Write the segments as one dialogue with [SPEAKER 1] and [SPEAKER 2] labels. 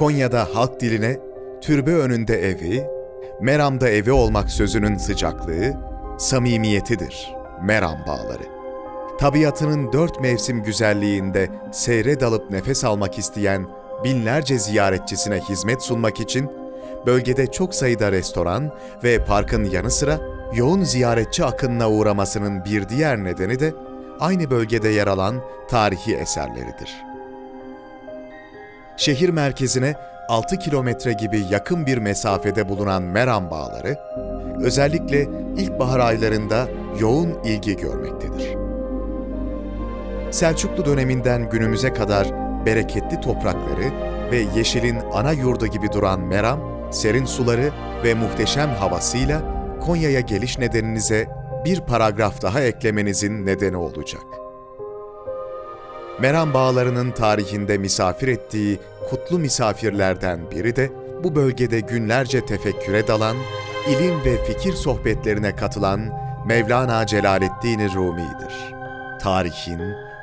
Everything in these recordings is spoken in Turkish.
[SPEAKER 1] Konya'da halk diline türbe önünde evi, Meram'da evi olmak sözünün sıcaklığı, samimiyetidir Meram bağları. Tabiatının dört mevsim güzelliğinde seyre dalıp nefes almak isteyen binlerce ziyaretçisine hizmet sunmak için bölgede çok sayıda restoran ve parkın yanı sıra yoğun ziyaretçi akınına uğramasının bir diğer nedeni de aynı bölgede yer alan tarihi eserleridir. Şehir merkezine 6 kilometre gibi yakın bir mesafede bulunan Meram Bağları, özellikle ilkbahar aylarında yoğun ilgi görmektedir. Selçuklu döneminden günümüze kadar bereketli toprakları ve yeşilin ana yurdu gibi duran Meram, serin suları ve muhteşem havasıyla Konya'ya geliş nedeninize bir paragraf daha eklemenizin nedeni olacak. Meram Bağları'nın tarihinde misafir ettiği kutlu misafirlerden biri de bu bölgede günlerce tefekküre dalan, ilim ve fikir sohbetlerine katılan Mevlana Celaleddin Rumi'dir. Tarihin,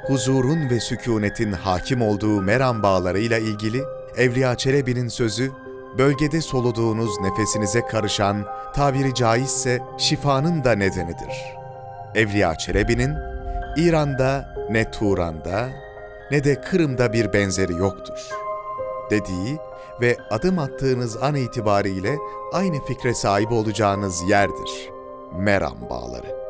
[SPEAKER 1] huzurun ve sükunetin hakim olduğu Meram Bağları'yla ilgili Evliya Çelebi'nin sözü, bölgede soluduğunuz nefesinize karışan, tabiri caizse şifanın da nedenidir. Evliya Çelebi'nin, İran'da ne Turan'da ne de Kırım'da bir benzeri yoktur dediği ve adım attığınız an itibariyle aynı fikre sahip olacağınız yerdir. Meram Bağları.